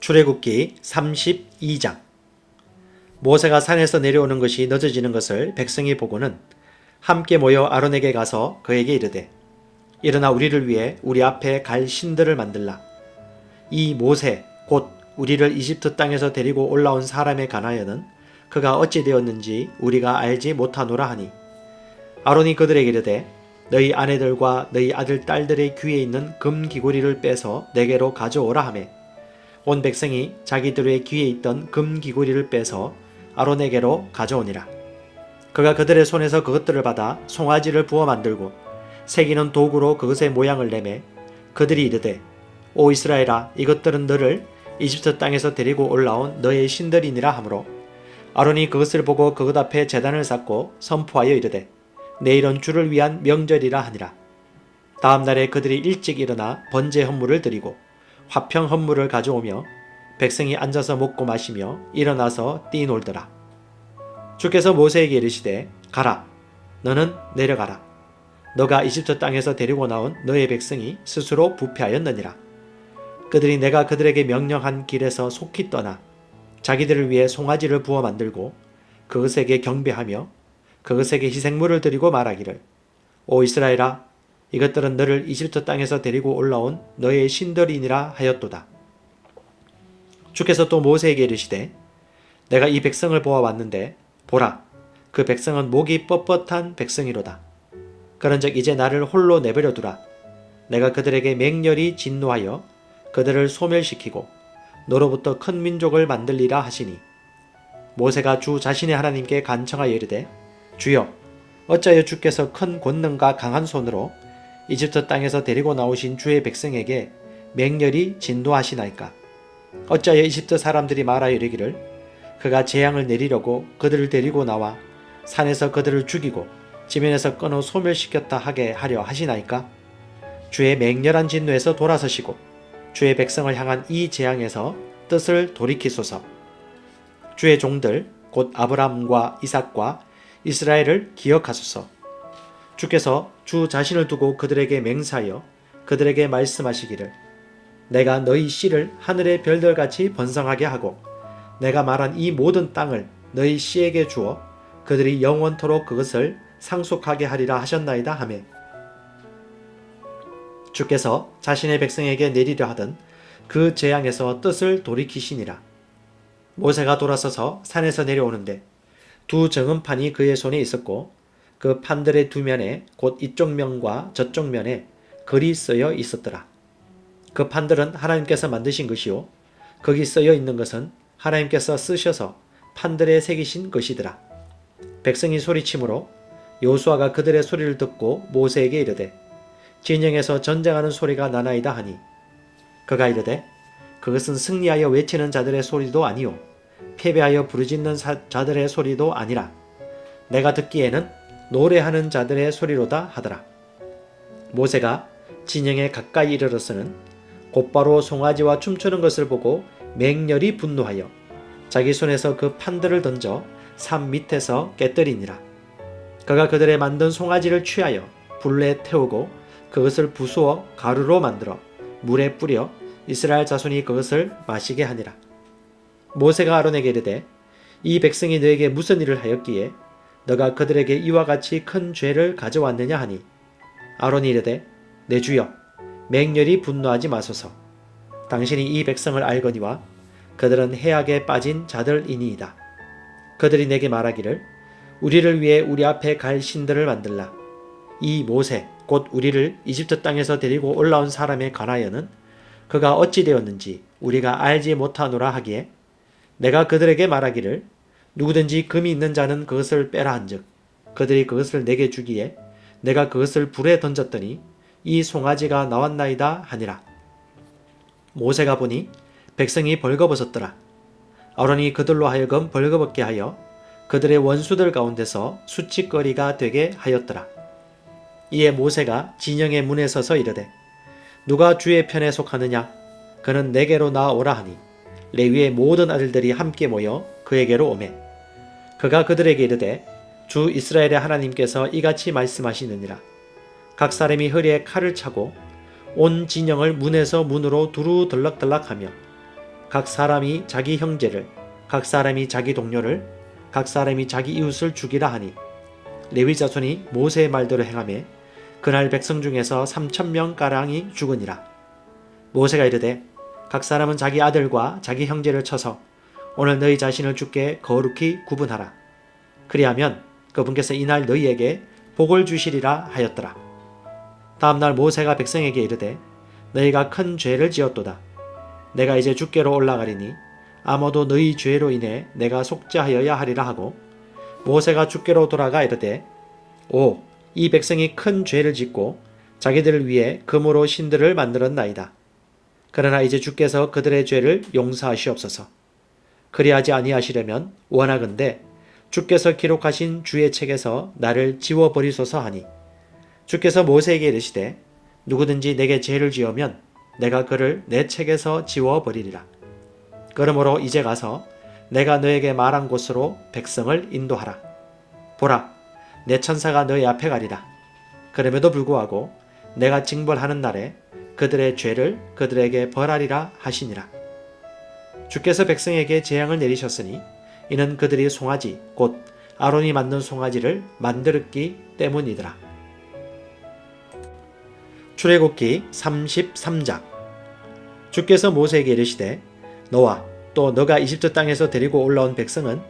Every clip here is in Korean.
출애굽기 32장. 모세가 산에서 내려오는 것이 늦어지는 것을 백성이 보고는 함께 모여 아론에게 가서 그에게 이르되 일어나 우리를 위해 우리 앞에 갈 신들을 만들라. 이 모세 곧 우리를 이집트 땅에서 데리고 올라온 사람에 관하여는 그가 어찌 되었는지 우리가 알지 못하노라 하니 아론이 그들에게 이르되 너희 아내들과 너희 아들 딸들의 귀에 있는 금 귀고리를 빼서 내게로 가져오라 하매 온 백성이 자기들의 귀에 있던 금 귀고리를 빼서 아론에게로 가져오니라. 그가 그들의 손에서 그것들을 받아 송아지를 부어 만들고 새기는 도구로 그것의 모양을 내매 그들이 이르되 오 이스라엘아 이것들은 너를 이집트 땅에서 데리고 올라온 너의 신들이니라 하므로 아론이 그것을 보고 그것 앞에 제단을 쌓고 선포하여 이르되 내일은 주를 위한 명절이라 하니라. 다음 날에 그들이 일찍 일어나 번제 헌물을 드리고 화평 헌물을 가져오며 백성이 앉아서 먹고 마시며 일어나서 뛰놀더라. 주께서 모세에게 이르시되 가라 너는 내려가라 너가 이집트 땅에서 데리고 나온 너의 백성이 스스로 부패하였느니라. 그들이 내가 그들에게 명령한 길에서 속히 떠나 자기들을 위해 송아지를 부어 만들고 그것에게 경배하며 그것에게 희생물을 드리고 말하기를 오 이스라엘아 이것들은 너를 이집트 땅에서 데리고 올라온 너의 신들이니라 하였도다. 주께서 또 모세에게 이르시되 내가 이 백성을 보아왔는데 보라 그 백성은 목이 뻣뻣한 백성이로다. 그런즉 이제 나를 홀로 내버려 두라. 내가 그들에게 맹렬히 진노하여 그들을 소멸시키고 너로부터 큰 민족을 만들리라 하시니 모세가 주 자신의 하나님께 간청하여 이르되 주여 어찌하여 주께서 큰 권능과 강한 손으로 이집트 땅에서 데리고 나오신 주의 백성에게 맹렬히 진도하시나이까? 어찌하여 이집트 사람들이 말하여 이르기를? 그가 재앙을 내리려고 그들을 데리고 나와 산에서 그들을 죽이고 지면에서 끊어 소멸시켰다 하게 하려 하시나이까? 주의 맹렬한 진노에서 돌아서시고 주의 백성을 향한 이 재앙에서 뜻을 돌이키소서. 주의 종들 곧 아브람과 이삭과 이스라엘을 기억하소서. 주께서 주 자신을 두고 그들에게 맹사하여 그들에게 말씀하시기를 내가 너희 씨를 하늘의 별들같이 번성하게 하고 내가 말한 이 모든 땅을 너희 씨에게 주어 그들이 영원토록 그것을 상속하게 하리라 하셨나이다 하매. 주께서 자신의 백성에게 내리려 하던 그 재앙에서 뜻을 돌이키시니라. 모세가 돌아서서 산에서 내려오는데 두 정음판이 그의 손에 있었고 그 판들의 두 면에 곧 이쪽 면과 저쪽 면에 글이 쓰여 있었더라. 그 판들은 하나님께서 만드신 것이요 거기 쓰여 있는 것은 하나님께서 쓰셔서 판들에 새기신 것이더라. 백성이 소리치므로 요수아가 그들의 소리를 듣고 모세에게 이르되 진영에서 전쟁하는 소리가 나나이다 하니 그가 이르되 그것은 승리하여 외치는 자들의 소리도 아니요 패배하여 부르짖는 자들의 소리도 아니라 내가 듣기에는 노래하는 자들의 소리로다 하더라. 모세가 진영에 가까이 이르러서는 곧바로 송아지와 춤추는 것을 보고 맹렬히 분노하여 자기 손에서 그 판들을 던져 산 밑에서 깨뜨리니라. 그가 그들의 만든 송아지를 취하여 불에 태우고 그것을 부수어 가루로 만들어 물에 뿌려 이스라엘 자손이 그것을 마시게 하니라. 모세가 아론에게 이르되 이 백성이 너에게 무슨 일을 하였기에 너가 그들에게 이와 같이 큰 죄를 가져왔느냐 하니? 아론이 이르되 내 주여 맹렬히 분노하지 마소서. 당신이 이 백성을 알거니와 그들은 해악에 빠진 자들이니이다. 그들이 내게 말하기를 우리를 위해 우리 앞에 갈 신들을 만들라. 이 모세 곧 우리를 이집트 땅에서 데리고 올라온 사람에 관하여는 그가 어찌 되었는지 우리가 알지 못하노라 하기에 내가 그들에게 말하기를 누구든지 금이 있는 자는 그것을 빼라 한즉 그들이 그것을 내게 주기에 내가 그것을 불에 던졌더니 이 송아지가 나왔나이다 하니라. 모세가 보니 백성이 벌거벗었더라. 아론이 그들로 하여금 벌거벗게 하여 그들의 원수들 가운데서 수치거리가 되게 하였더라. 이에 모세가 진영의 문에 서서 이르되 누가 주의 편에 속하느냐 그는 내게로 나오라 하니 레위의 모든 아들들이 함께 모여 그에게로 오매. 그가 그들에게 이르되 주 이스라엘의 하나님께서 이같이 말씀하시느니라. 각 사람이 허리에 칼을 차고 온 진영을 문에서 문으로 두루 들락들락하며 각 사람이 자기 형제를 각 사람이 자기 동료를 각 사람이 자기 이웃을 죽이라 하니 레위 자손이 모세의 말대로 행하매 그날 백성 중에서 3천 명 가량이 죽으니라. 모세가 이르되 각 사람은 자기 아들과 자기 형제를 쳐서 오늘 너희 자신을 주께 거룩히 구분하라 그리하면 그분께서 이날 너희에게 복을 주시리라 하였더라 다음날 모세가 백성에게 이르되 너희가 큰 죄를 지었도다 내가 이제 주께로 올라가리니 아무도 너희 죄로 인해 내가 속죄하여야 하리라 하고 모세가 주께로 돌아가 이르되 오 이 백성이 큰 죄를 짓고 자기들을 위해 금으로 신들을 만들었나이다. 그러나 이제 주께서 그들의 죄를 용서하시옵소서. 그리하지 아니하시려면 원하건대 주께서 기록하신 주의 책에서 나를 지워버리소서 하니 주께서 모세에게 이르시되 누구든지 내게 죄를 지으면 내가 그를 내 책에서 지워버리리라. 그러므로 이제 가서 내가 너에게 말한 곳으로 백성을 인도하라. 보라, 내 천사가 너희 앞에 가리라. 그럼에도 불구하고 내가 징벌하는 날에 그들의 죄를 그들에게 벌하리라 하시니라. 주께서 백성에게 재앙을 내리셨으니 이는 그들이 송아지 곧 아론이 만든 송아지를 만들었기 때문이더라. 출애굽기 33장 주께서 모세에게 이르시되 너와 또 너가 이집트 땅에서 데리고 올라온 백성은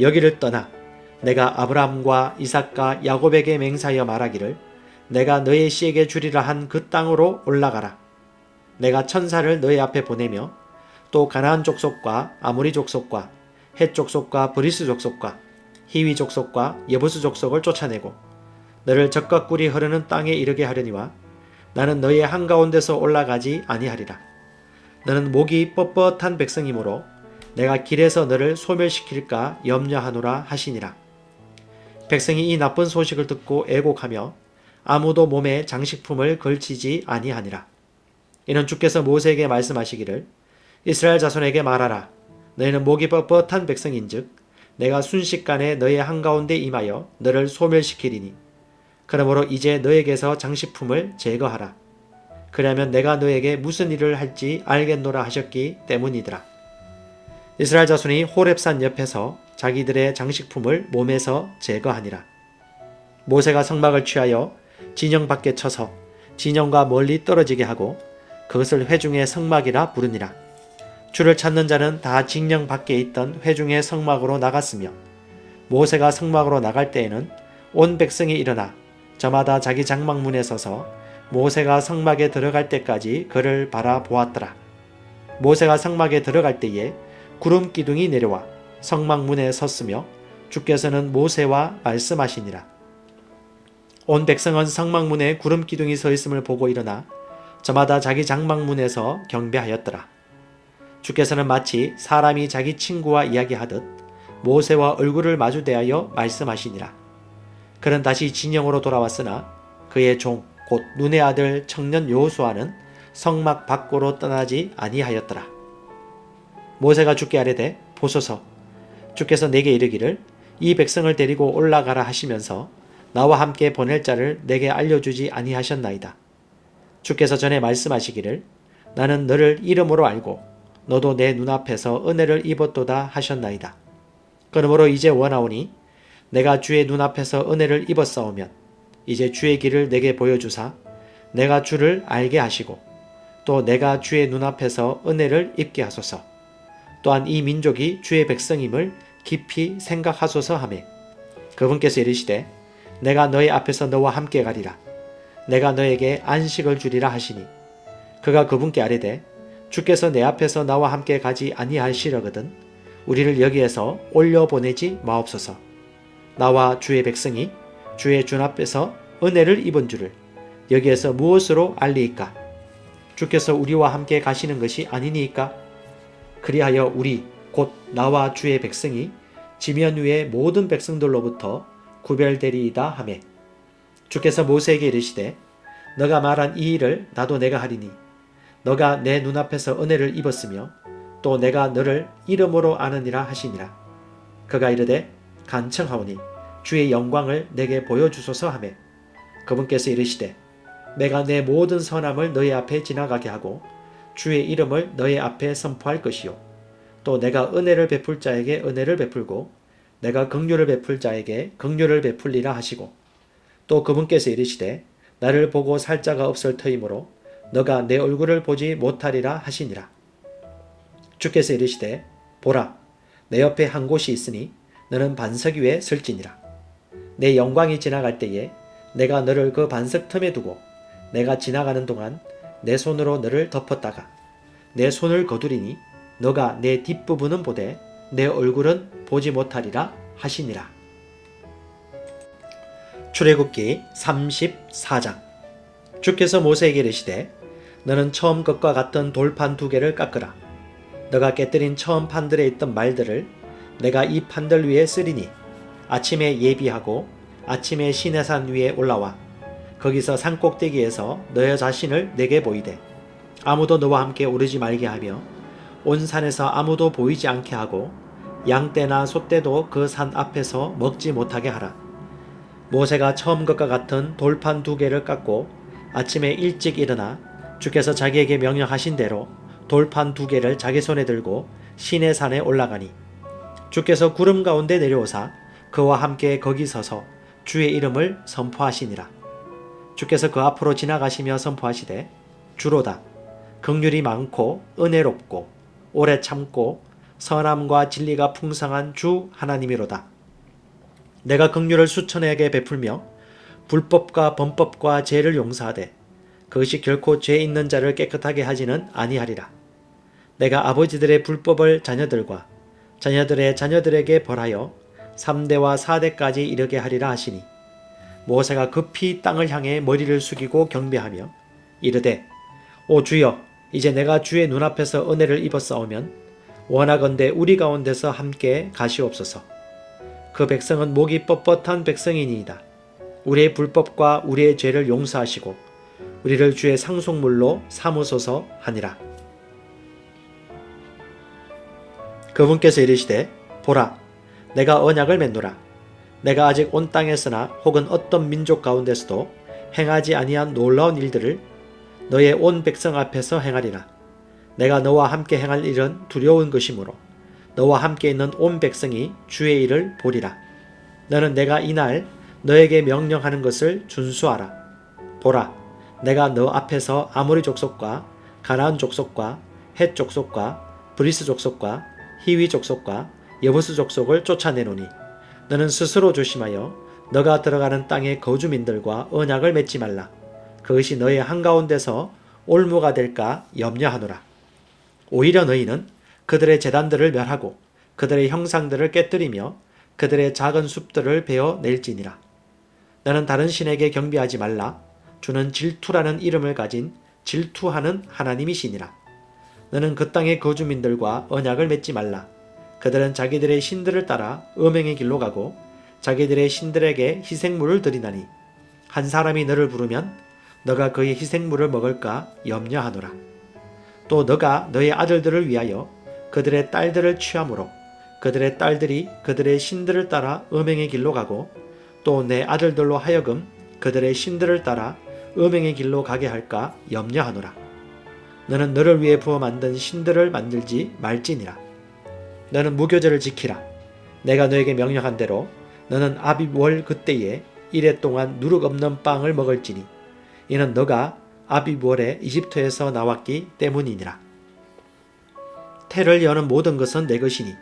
여기를 떠나 내가 아브라함과 이삭과 야곱에게 맹사하여 말하기를 내가 너의 씨에게 주리라 한 그 땅으로 올라가라. 내가 천사를 너희 앞에 보내며 또 가나안 족속과 아모리 족속과 헷 족속과 브리스 족속과 히위 족속과 여부스 족속을 쫓아내고 너를 적과 꿀이 흐르는 땅에 이르게 하려니와 나는 너의 한가운데서 올라가지 아니하리라. 너는 목이 뻣뻣한 백성이므로 내가 길에서 너를 소멸시킬까 염려하노라 하시니라. 백성이 이 나쁜 소식을 듣고 애곡하며 아무도 몸에 장식품을 걸치지 아니하니라. 이는 주께서 모세에게 말씀하시기를 이스라엘 자손에게 말하라. 너희는 목이 뻣뻣한 백성인즉 내가 순식간에 너희 한가운데 임하여 너를 소멸시키리니 그러므로 이제 너에게서 장식품을 제거하라. 그러면 내가 너에게 무슨 일을 할지 알겠노라 하셨기 때문이더라. 이스라엘 자손이 호렙산 옆에서 자기들의 장식품을 몸에서 제거하니라. 모세가 성막을 취하여 진영 밖에 쳐서 진영과 멀리 떨어지게 하고 그것을 회중의 성막이라 부르니라. 주를 찾는 자는 다 진영 밖에 있던 회중의 성막으로 나갔으며 모세가 성막으로 나갈 때에는 온 백성이 일어나 저마다 자기 장막문에 서서 모세가 성막에 들어갈 때까지 그를 바라보았더라. 모세가 성막에 들어갈 때에 구름 기둥이 내려와 성막 문에 섰으며 주께서는 모세와 말씀하시니라. 온 백성은 성막 문에 구름 기둥이 서 있음을 보고 일어나 저마다 자기 장막 문에서 경배하였더라. 주께서는 마치 사람이 자기 친구와 이야기하듯 모세와 얼굴을 마주대하여 말씀하시니라. 그는 다시 진영으로 돌아왔으나 그의 종 곧 눈의 아들 청년 여호수아는 성막 밖으로 떠나지 아니하였더라. 모세가 주께 아뢰되 보소서 주께서 내게 이르기를 이 백성을 데리고 올라가라 하시면서 나와 함께 보낼 자를 내게 알려주지 아니하셨나이다. 주께서 전에 말씀하시기를 나는 너를 이름으로 알고 너도 내 눈앞에서 은혜를 입었도다 하셨나이다. 그러므로 이제 원하오니 내가 주의 눈앞에서 은혜를 입었사오면 이제 주의 길을 내게 보여주사 내가 주를 알게 하시고 또 내가 주의 눈앞에서 은혜를 입게 하소서. 또한 이 민족이 주의 백성임을 깊이 생각하소서 하매 그분께서 이르시되 내가 너희 앞에서 너와 함께 가리라 내가 너에게 안식을 주리라 하시니 그가 그분께 아뢰되 주께서 내 앞에서 나와 함께 가지 아니하시려거든 우리를 여기에서 올려 보내지 마옵소서 나와 주의 백성이 주의 준 앞에서 은혜를 입은 줄을 여기에서 무엇으로 알리이까? 주께서 우리와 함께 가시는 것이 아니니까? 그리하여 우리 곧 나와 주의 백성이 지면 위의 모든 백성들로부터 구별되리이다 하매 주께서 모세에게 이르시되 너가 말한 이 일을 나도 내가 하리니 너가 내 눈앞에서 은혜를 입었으며 또 내가 너를 이름으로 아느니라 하시니라. 그가 이르되 간청하오니 주의 영광을 내게 보여주소서 하매. 그분께서 이르시되 내가 내 모든 선함을 너희 앞에 지나가게 하고 주의 이름을 너의 앞에 선포할 것이요. 또 내가 은혜를 베풀 자에게 은혜를 베풀고 내가 긍휼을 베풀 자에게 긍휼을 베풀리라 하시고 또 그분께서 이르시되 나를 보고 살 자가 없을 터이므로 너가 내 얼굴을 보지 못하리라 하시니라. 주께서 이르시되 보라 내 옆에 한 곳이 있으니 너는 반석 위에 설지니라. 내 영광이 지나갈 때에 내가 너를 그 반석 틈에 두고 내가 지나가는 동안 내 손으로 너를 덮었다가 내 손을 거두리니 너가 내 뒷부분은 보되 내 얼굴은 보지 못하리라 하시니라. 출애굽기 34장. 주께서 모세에게 이르시되 너는 처음 것과 같은 돌판 두 개를 깎으라. 너가 깨뜨린 처음 판들에 있던 말들을 내가 이 판들 위에 쓰리니 아침에 예비하고 아침에 시내산 위에 올라와 거기서 산 꼭대기에서 너의 자신을 내게 보이되 아무도 너와 함께 오르지 말게 하며 온 산에서 아무도 보이지 않게 하고 양떼나 소떼도 그 산 앞에서 먹지 못하게 하라. 모세가 처음 것과 같은 돌판 두 개를 깎고 아침에 일찍 일어나 주께서 자기에게 명령하신 대로 돌판 두 개를 자기 손에 들고 시내 산에 올라가니 주께서 구름 가운데 내려오사 그와 함께 거기 서서 주의 이름을 선포하시니라. 주께서 그 앞으로 지나가시며 선포하시되 주로다. 긍휼이 많고 은혜롭고 오래 참고 선함과 진리가 풍성한 주 하나님이로다. 내가 긍휼을 수천에게 베풀며 불법과 범법과 죄를 용서하되 그것이 결코 죄 있는 자를 깨끗하게 하지는 아니하리라. 내가 아버지들의 불법을 자녀들과 자녀들의 자녀들에게 벌하여 3대와 4대까지 이르게 하리라 하시니 모세가 급히 땅을 향해 머리를 숙이고 경배하며 이르되 오 주여 이제 내가 주의 눈앞에서 은혜를 입었사오면 원하건대 우리 가운데서 함께 가시옵소서 그 백성은 목이 뻣뻣한 백성이니이다 우리의 불법과 우리의 죄를 용서하시고 우리를 주의 상속물로 삼으소서 하니라 그분께서 이르시되 보라 내가 언약을 맺노라 내가 아직 온 땅에서나 혹은 어떤 민족 가운데서도 행하지 아니한 놀라운 일들을 너의 온 백성 앞에서 행하리라. 내가 너와 함께 행할 일은 두려운 것이므로 너와 함께 있는 온 백성이 주의 일을 보리라. 너는 내가 이날 너에게 명령하는 것을 준수하라. 보라, 내가 너 앞에서 아모리 족속과 가나안 족속과 헷 족속과 브리스 족속과 히위 족속과 여부스 족속을 쫓아내노니 너는 스스로 조심하여 너가 들어가는 땅의 거주민들과 언약을 맺지 말라. 그것이 너의 한가운데서 올무가 될까 염려하노라. 오히려 너희는 그들의 재단들을 멸하고 그들의 형상들을 깨뜨리며 그들의 작은 숲들을 베어 낼지니라. 너는 다른 신에게 경배하지 말라. 주는 질투라는 이름을 가진 질투하는 하나님이시니라. 너는 그 땅의 거주민들과 언약을 맺지 말라. 그들은 자기들의 신들을 따라 음행의 길로 가고 자기들의 신들에게 희생물을 드리나니 한 사람이 너를 부르면 너가 그의 희생물을 먹을까 염려하노라. 또 너가 너의 아들들을 위하여 그들의 딸들을 취함으로 그들의 딸들이 그들의 신들을 따라 음행의 길로 가고 또 내 아들들로 하여금 그들의 신들을 따라 음행의 길로 가게 할까 염려하노라. 너는 너를 위해 부어 만든 신들을 만들지 말지니라. 너는 무교절을 지키라. 내가 너에게 명령한 대로 너는 아비월 그때에 이래 동안 누룩 없는 빵을 먹을지니 이는 너가 아비월에 이집트에서 나왔기 때문이니라. 태를 여는 모든 것은 내 것이니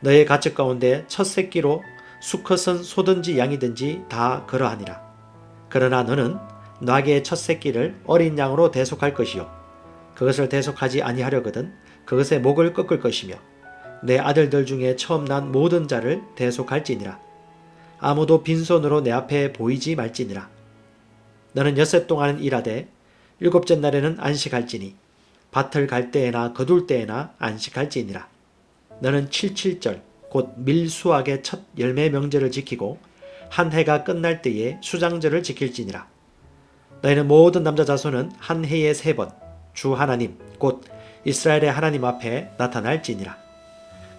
너의 가축 가운데 첫 새끼로 수컷은 소든지 양이든지 다 그러하니라. 그러나 너는 나귀의 첫 새끼를 어린 양으로 대속할 것이요 그것을 대속하지 아니하려거든 그것의 목을 꺾을 것이며 내 아들들 중에 처음 난 모든 자를 대속할지니라. 아무도 빈손으로 내 앞에 보이지 말지니라. 너는 엿새 동안은 일하되 일곱째 날에는 안식할지니 밭을 갈 때에나 거둘 때에나 안식할지니라. 너는 칠칠절 곧 밀수학의 첫 열매 명절을 지키고 한 해가 끝날 때에 수장절을 지킬지니라. 너희는 모든 남자 자손은 한 해에 세 번 주 하나님 곧 이스라엘의 하나님 앞에 나타날지니라.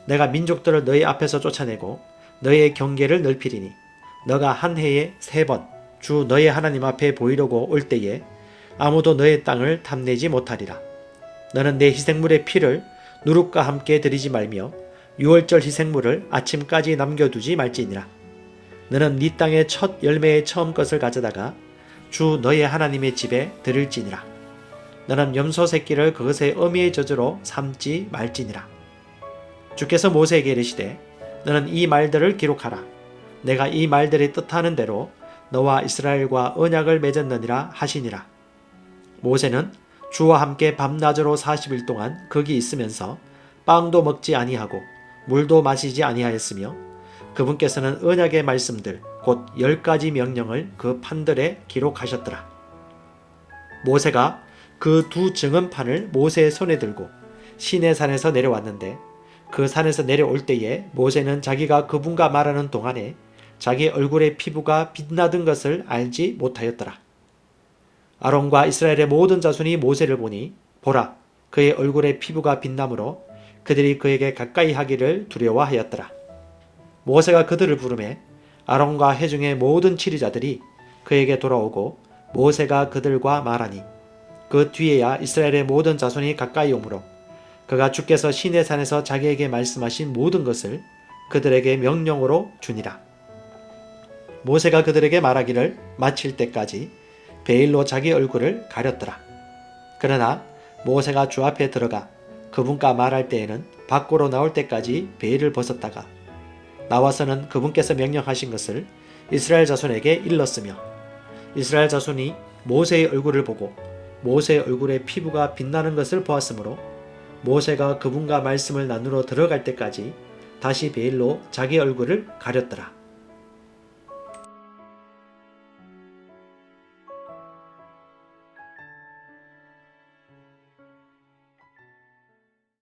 내가 민족들을 너희 앞에서 쫓아내고 너희의 경계를 넓히리니 너가 한 해에 세 번 주 너희 하나님 앞에 보이려고 올 때에 아무도 너의 땅을 탐내지 못하리라. 너는 내 희생물의 피를 누룩과 함께 드리지 말며 유월절 희생물을 아침까지 남겨두지 말지니라. 너는 네 땅의 첫 열매의 처음 것을 가져다가 주 너의 하나님의 집에 드릴지니라. 너는 염소 새끼를 그것의 어미의 젖으로 삼지 말지니라. 주께서 모세에게 이르시되 너는 이 말들을 기록하라. 내가 이 말들이 뜻하는 대로 너와 이스라엘과 언약을 맺었느니라 하시니라. 모세는 주와 함께 밤낮으로 40일 동안 거기 있으면서 빵도 먹지 아니하고 물도 마시지 아니하였으며 그분께서는 언약의 말씀들 곧 열 가지 명령을 그 판들에 기록하셨더라. 모세가 그 두 증언판을 모세의 손에 들고 시내 산에서 내려왔는데 그 산에서 내려올 때에 모세는 자기가 그분과 말하는 동안에 자기 얼굴의 피부가 빛나던 것을 알지 못하였더라. 아론과 이스라엘의 모든 자손이 모세를 보니 보라 그의 얼굴의 피부가 빛나므로 그들이 그에게 가까이 하기를 두려워하였더라. 모세가 그들을 부르매 아론과 회중의 모든 치리자들이 그에게 돌아오고 모세가 그들과 말하니 그 뒤에야 이스라엘의 모든 자손이 가까이 오므로 그가 주께서 시내 산에서 자기에게 말씀하신 모든 것을 그들에게 명령으로 주니라. 모세가 그들에게 말하기를 마칠 때까지 베일로 자기 얼굴을 가렸더라. 그러나 모세가 주 앞에 들어가 그분과 말할 때에는 밖으로 나올 때까지 베일을 벗었다가 나와서는 그분께서 명령하신 것을 이스라엘 자손에게 일렀으며 이스라엘 자손이 모세의 얼굴을 보고 모세의 얼굴의 피부가 빛나는 것을 보았으므로 모세가 그분과 말씀을 나누러 들어갈 때까지 다시 베일로 자기 얼굴을 가렸더라.